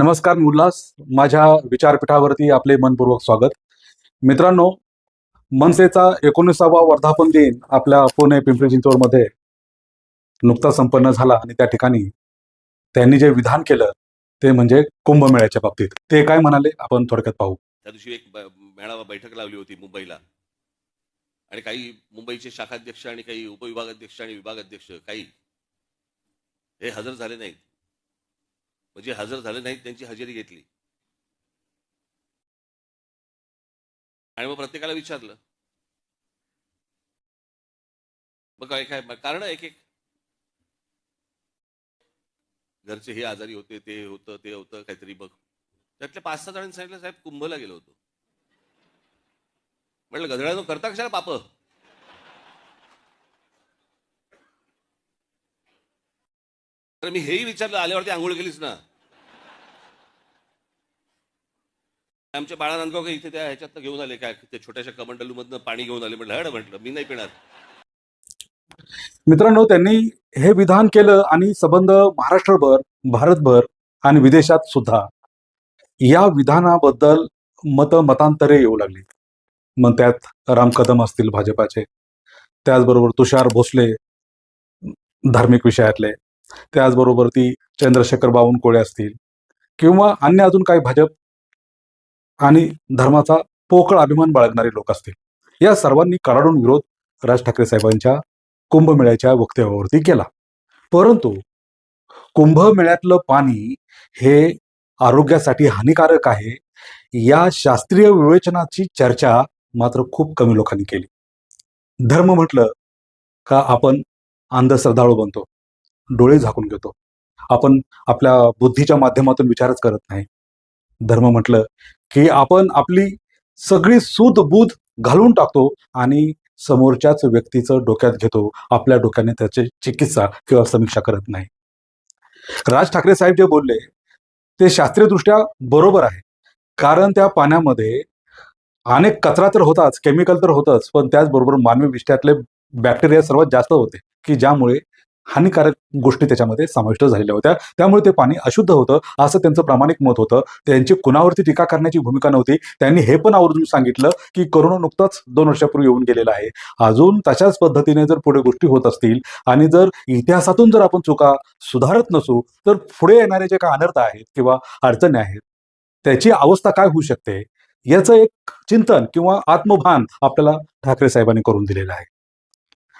नमस्कार मी उल्हास माझ्या विचारपीठावरती आपले मनपूर्वक स्वागत. मित्रांनो मनसेचा एकोणीसावा वर्धापन दिन आपल्या पुणे पिंपरी चिंचवडमध्ये नुकताच संपन्न झाला आणि त्या ठिकाणी त्यांनी जे विधान केलं ते म्हणजे कुंभमेळ्याच्या बाबतीत. ते काय म्हणाले आपण थोडक्यात पाहू. त्या दिवशी एक मेळावा बैठक लावली होती मुंबईला. आणि काही मुंबईचे शाखाध्यक्ष आणि काही उपविभागाध्यक्ष आणि विभागाध्यक्ष काही हे हजर झाले नाहीत. म्हणजे हजर झाले नाहीत त्यांची हजेरी घेतली. आणि मग प्रत्येकाला विचारलं. मग काय काय कारण एक एक. घरचे हे आजारी होते ते होतं ते होतं काहीतरी बघ. त्यातल्या पाच सहा जणांनी सांगितलं साहेब कुंभला गेलो होतो. म्हटलं गधड्यानं करता कशाला पाप? तर मी हेही विचारलं आल्यावरती आंघोळ केलीच ना. आमच्या बाळा नांदगाव काही इथे त्या ह्याच्यात घेऊन आले काय त्या छोट्याशा कमंडलू मधनं पाणी घेऊन आले म्हटलं हड म्हटलं मी नाही पिणार. मित्रांनो त्यांनी हे विधान केलं आणि संबंध महाराष्ट्रभर भारतभर आणि विदेशात सुद्धा. या विधानाबद्दल मत मतांतरे येऊ लागली. मग त्यात राम कदम असतील भाजपाचे. त्याचबरोबर तुषार भोसले धार्मिक विषयातले. त्याचबरोबर ती चंद्रशेखर बावनकुळे असतील किंवा अन्य अजून काही भाजप आणि धर्माचा पोकळ अभिमान बाळगणारे लोक असतील. या सर्वांनी कडाडून विरोध राज ठाकरे साहेबांच्या कुंभमेळ्याच्या वक्तव्यावरती केला. परंतु कुंभमेळ्यातलं पाणी हे आरोग्यासाठी हानिकारक आहे या शास्त्रीय विवेचनाची चर्चा मात्र खूप कमी लोकांनी केली. धर्म म्हटलं का आपण अंधश्रद्धाळू बनतो? डोळे झाकून घेतो. आपण आपल्या बुद्धीच्या माध्यमातून विचारच करत नाही. धर्म म्हटलं की आपण आपली सगळी सूद बूद घालून टाकतो आणि समोरच्याच व्यक्तीचं डोक्यात घेतो. आपल्या डोक्याने त्याची चिकित्सा किंवा समीक्षा करत नाही. राज ठाकरे साहेब जे बोलले ते शास्त्रीयदृष्ट्या बरोबर आहे. कारण त्या पाण्यामध्ये अनेक कचरा तर होताच केमिकल तर होतच पण त्याचबरोबर मानवी विषयातले बॅक्टेरिया सर्वात जास्त होते की ज्यामुळे हानिकारक गोष्टी त्याच्यामध्ये समाविष्ट झालेल्या होत्या. त्यामुळे ते पाणी अशुद्ध होतं असं त्यांचं प्रामाणिक मत होतं. त्यांची कुणावरती टीका करण्याची भूमिका नव्हती. त्यांनी हे पण आवर्जून सांगितलं की करोना नुकताच दोन वर्षापूर्वी येऊन गेलेला आहे. अजून तशाच पद्धतीने जर पुढे गोष्टी होत असतील आणि जर इतिहासातून जर आपण चुका सुधारत नसू तर पुढे येणारे जे काही अनर्थ आहेत किंवा अडचणी आहेत त्याची अवस्था काय होऊ शकते? याचं एक चिंतन किंवा आत्मभान आपल्याला ठाकरे साहेबांनी करून दिलेलं आहे.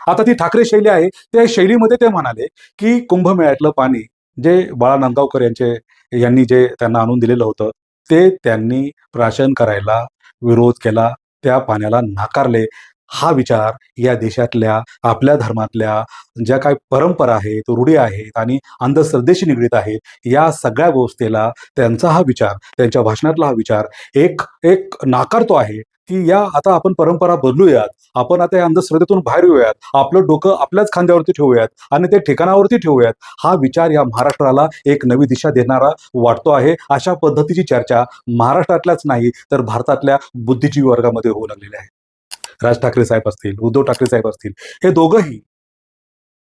आता ती ठाकरे शैली आहे. त्या शैलीमध्ये ते म्हणाले की कुंभमेळ्यातलं पाणी जे बाळा नांदगावकर यांचे यांनी जे त्यांना आणून दिलेलं होतं ते त्यांनी प्राशन करायला विरोध केला त्या पाण्याला नाकारले. हा विचार या देशातल्या आपल्या धर्मातल्या ज्या काही परंपरा आहेत रूढी आहेत आणि अंधश्रद्धेशी निगडीत आहेत या सगळ्या व्यवस्थेला त्यांचा हा विचार त्यांच्या भाषणातला हा विचार एक एक नाकारतो आहे. की या आता आपण परंपरा बदलूयात. आपण आता या अंधश्रद्धेतून बाहेर येऊयात. आपलं डोकं आपल्याच खांद्यावरती ठेवूयात आणि ते ठिकाणावरती ठेवूयात. हा विचार या महाराष्ट्राला एक नवी दिशा देणारा वाटतो आहे. अशा पद्धतीची चर्चा महाराष्ट्रातल्याच नाही तर भारतातल्या बुद्धिजीवी वर्गामध्ये होऊ लागलेली आहे. राज ठाकरे साहेब असतील उद्धव ठाकरे साहेब असतील हे दोघंही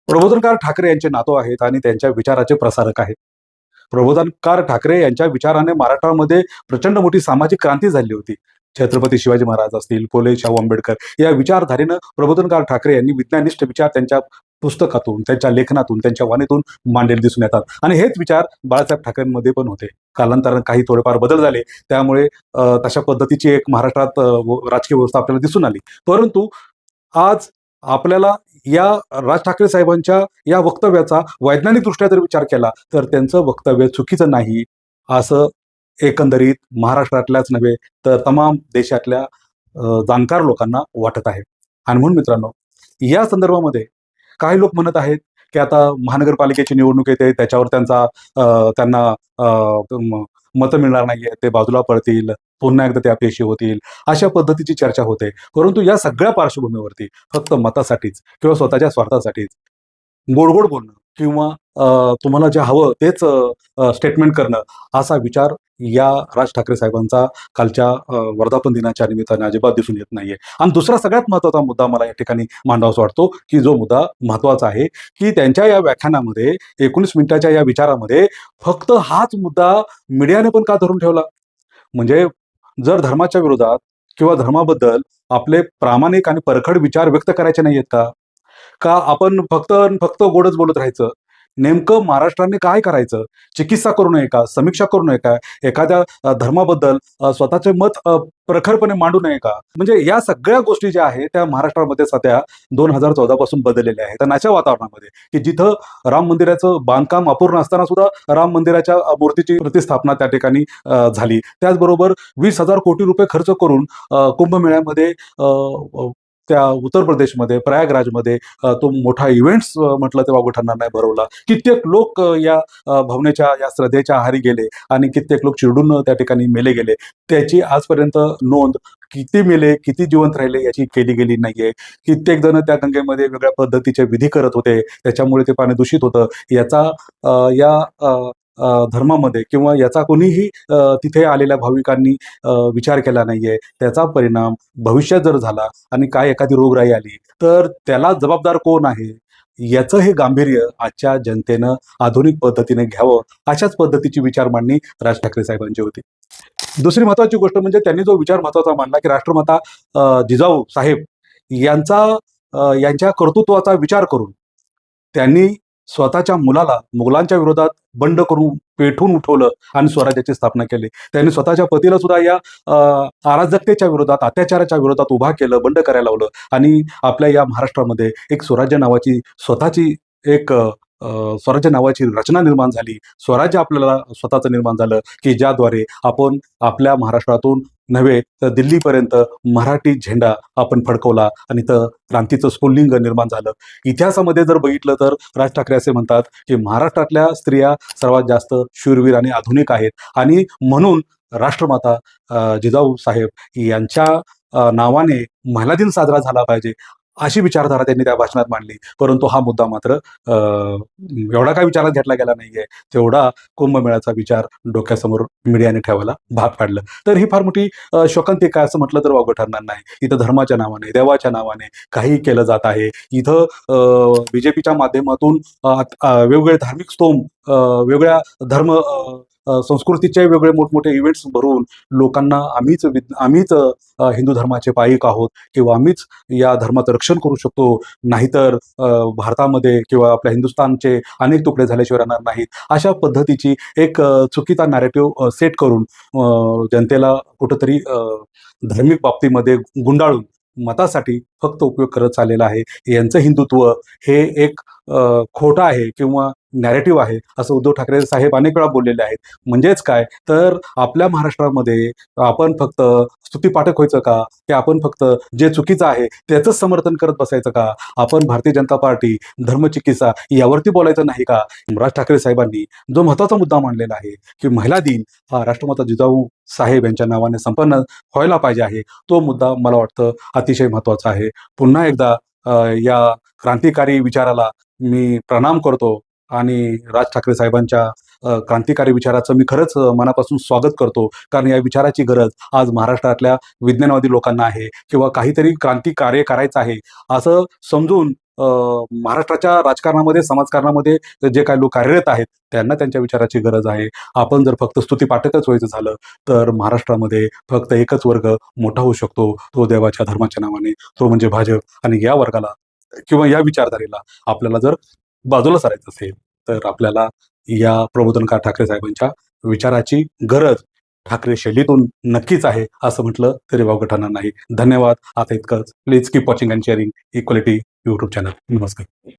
प्रबोधनकार ठाकरे यांचे नातो आहेत आणि त्यांच्या विचाराचे प्रसारक आहेत. प्रबोधनकार ठाकरे यांच्या विचाराने महाराष्ट्रामध्ये प्रचंड मोठी सामाजिक क्रांती झाली होती. छत्रपती शिवाजी महाराज असतील फुले शाहू आंबेडकर या विचारधारेनं प्रबोधनकार ठाकरे यांनी विज्ञानिष्ठ विचार त्यांच्या पुस्तकातून त्यांच्या लेखनातून त्यांच्या वाणीतून मांडलेले दिसून येतात. आणि हेच विचार बाळासाहेब ठाकरेंमध्ये पण होते. कालांतरानं काही थोडेफार बदल झाले. त्यामुळे तशा पद्धतीची एक महाराष्ट्रात राजकीय व्यवस्था आपल्याला दिसून आली. परंतु आज आपल्याला या राज ठाकरे साहेबांच्या या वक्तव्याचा वैज्ञानिकदृष्ट्या जर विचार केला तर त्यांचं वक्तव्य चुकीचं नाही असं एकंदरीत महाराष्ट्रातल्याच नव्हे तर तमाम देशातल्या जाणकार लोकांना वाटत आहे. आणि म्हणून मित्रांनो या संदर्भामध्ये काही लोक म्हणत आहेत की आता महानगरपालिकेची निवडणूक येते त्याच्यावर त्यांचा त्यांना मतं मिळणार नाहीये ते बाजूला पडतील पुन्हा एकदा ते अपयशी होतील अशा पद्धतीची चर्चा होते. परंतु या सगळ्या पार्श्वभूमीवरती फक्त मतासाठीच किंवा स्वतःच्या स्वार्थासाठीच गोडगोड बोलणं किंवा तुम्हाला जे हवं तेच स्टेटमेंट करणं असा विचार या राज ठाकरे साहेबांचा कालच्या वर्धापन दिनाच्या निमित्ताने अजिबात दिसून येत नाहीये. आणि दुसरा सगळ्यात महत्त्वाचा मुद्दा मला या ठिकाणी मांडावासा वाटतो की जो मुद्दा महत्त्वाचा आहे की त्यांच्या या व्याख्यानामध्ये एकोणीस मिनिटाच्या या विचारामध्ये फक्त हाच मुद्दा मीडियाने पण का धरून ठेवला? म्हणजे जर धर्माच्या विरोधात किंवा धर्माबद्दल आपले प्रामाणिक आणि परखड विचार व्यक्त करायचे नाहीयेत का? का आपण फक्त फक्त गोडच बोलत राहायचं? नेमकं महाराष्ट्राने काय करायचं? चिकित्सा करू नये का? समीक्षा करू नये का? एखाद्या धर्माबद्दल स्वतःचे मत प्रखरपणे मांडू नये का? म्हणजे या सगळ्या गोष्टी ज्या आहेत त्या महाराष्ट्रामध्ये सध्या दोन हजार चौदा पासून बदललेल्या आहेत. आणि अशा वातावरणामध्ये की जिथं राम मंदिराचं बांधकाम अपूर्ण असताना सुद्धा राम मंदिराच्या मूर्तीची प्रतिस्थापना त्या ठिकाणी झाली. त्याचबरोबर वीस हजार कोटी रुपये खर्च करून कुंभमेळ्यामध्ये त्या उत्तर प्रदेशमध्ये प्रयागराजमध्ये तो मोठा इव्हेंट्स म्हटलं तेव्हा वावगं नाही भरवला. कित्येक लोक या भवनेच्या भावनेच्या या श्रद्धेच्या आहारी गेले आणि कित्येक लोक चिरडून त्या ठिकाणी मेले गेले. त्याची आजपर्यंत नोंद किती मेले किती जिवंत राहिले याची केली गेली नाहीये. कित्येक जण त्या गंगेमध्ये वेगळ्या पद्धतीचे विधी करत होते. त्याच्यामुळे ते पाणी दूषित होतं. याचा या धर्मामध्ये किंवा याचा कोणीही तिथे आलेल्या भाविकांनी विचार केला नाहीये. त्याचा परिणाम भविष्यात जर झाला आणि काय एखादी रोगराई आली तर त्याला जबाबदार कोण आहे? याचं हे गांभीर्य आजच्या जनतेनं आधुनिक पद्धतीने घ्यावं अशाच पद्धतीची विचार मांडणी राज ठाकरे साहेबांची होती. दुसरी महत्वाची गोष्ट म्हणजे त्यांनी जो विचार महत्त्वाचा मांडला की राष्ट्रमाता जिजाऊ साहेब यांचा यांच्या कर्तृत्वाचा विचार करून त्यांनी स्वतःच्या मुलाला मुघलांच्या विरोधात बंड करून पेठून उठवलं आणि स्वराज्याची स्थापना केली. त्यांनी स्वतःच्या पतीला सुद्धा या अराजकतेच्या विरोधात अत्याचाराच्या विरोधात उभा केलं बंड करायला लावलं आणि आपल्या या महाराष्ट्रामध्ये एक स्वराज्य नावाची स्वतःची एक स्वराज्य नावाची रचना निर्माण झाली. स्वराज्य आपल्याला स्वतःचं निर्माण झालं की ज्याद्वारे आपण आपल्या महाराष्ट्रातून नव्हे तर दिल्लीपर्यंत मराठी झेंडा आपण फडकवला आणि तर क्रांतीचं स्फुल्लिंग निर्माण झालं. इतिहासामध्ये जर बघितलं तर राज ठाकरे असे म्हणतात की महाराष्ट्रातल्या स्त्रिया सर्वात जास्त शूरवीर आणि आधुनिक आहेत. आणि म्हणून राष्ट्रमाता जिजाऊ साहेब यांच्या नावाने महिला दिन साजरा झाला पाहिजे. अशी विचारधारा त्यांनी त्या भाषणात मांडली. परंतु हा मुद्दा मात्र एवढा काय विचारात घेतला गेला नाहीये तेवढा कुंभमेळ्याचा विचार डोक्यासमोर मीडियाने ठेवायला भाग पाडलं. तर ही फार मोठी अ, शोकांतिका असं म्हटलं तर वावगं ठरणार नाही. इथं धर्माच्या नावाने देवाच्या नावाने काही केलं जात आहे. इथं बीजेपीच्या माध्यमातून वेगवेगळे धार्मिक स्तोम वेगळ्या धर्म अ, संस्कृतीचे वेगळे मोठमोठे इव्हेंट्स भरून लोकांना आम्हीच विद- आम्हीच हिंदू धर्माचे पायिक आहोत किंवा आम्हीच या धर्माचं रक्षण करू शकतो. नाहीतर भारतामध्ये किंवा आपल्या हिंदुस्थानचे अनेक तुकडे झाल्याशिवाय राहणार नाहीत. अशा पद्धतीची एक चुकीचा नॅरेटिव्ह सेट करून जनतेला कुठंतरी धार्मिक बाबतीमध्ये गुंडाळून मतासाठी फक्त उपयोग करत चाललेला आहे. यांचं हिंदुत्व हे एक खोटं आहे किंवा नॅरेटिव्ह आहे असं उद्धव ठाकरे साहेब अनेक वेळा बोललेले आहेत. म्हणजेच काय? तर आपल्या महाराष्ट्रामध्ये आपण फक्त स्तुतीपाठक व्हायचं का? की आपण फक्त जे चुकीचं आहे त्याचंच समर्थन करत बसायचं का? आपण भारतीय जनता पार्टी धर्मचिकित्सा यावरती बोलायचं नाही का? राज ठाकरे साहेबांनी जो महत्त्वाचा मुद्दा मांडलेला आहे की महिला दिन हा राष्ट्रमाता जिजाऊ साहेब यांच्या नावाने संपन्न व्हायला पाहिजे आहे तो मुद्दा मला वाटतं अतिशय महत्त्वाचा आहे. पुन्हा एकदा या क्रांतिकारी विचाराला मी प्रणाम करतो. आणि राज ठाकरे साहेबांच्या क्रांतिकारी विचाराचं मी खरंच मनापासून स्वागत करतो. कारण या विचाराची गरज आज महाराष्ट्रातल्या विज्ञानवादी लोकांना आहे किंवा काहीतरी क्रांती कार्य करायचं आहे असं समजून महाराष्ट्राच्या राजकारणामध्ये समाजकारणामध्ये जे काही लोक कार्यरत आहेत त्यांना त्यांच्या विचाराची गरज आहे. आपण जर फक्त स्तुतीपाठकच व्हायचं झालं तर महाराष्ट्रामध्ये फक्त एकच वर्ग मोठा होऊ शकतो. तो देवाच्या धर्माच्या नावाने. तो म्हणजे भाजप. आणि या वर्गाला किंवा या विचारधारेला आपल्याला जर बाजूला सारायचं असेल तर आपल्याला या प्रबोधनकार ठाकरे साहेबांच्या विचाराची गरज ठाकरे शैलीतून नक्कीच आहे असं म्हटलं तरी वावगं ठरणार नाही. धन्यवाद. आता इतकंच. Please keep watching and sharing Equality YouTube channel नमस्कार.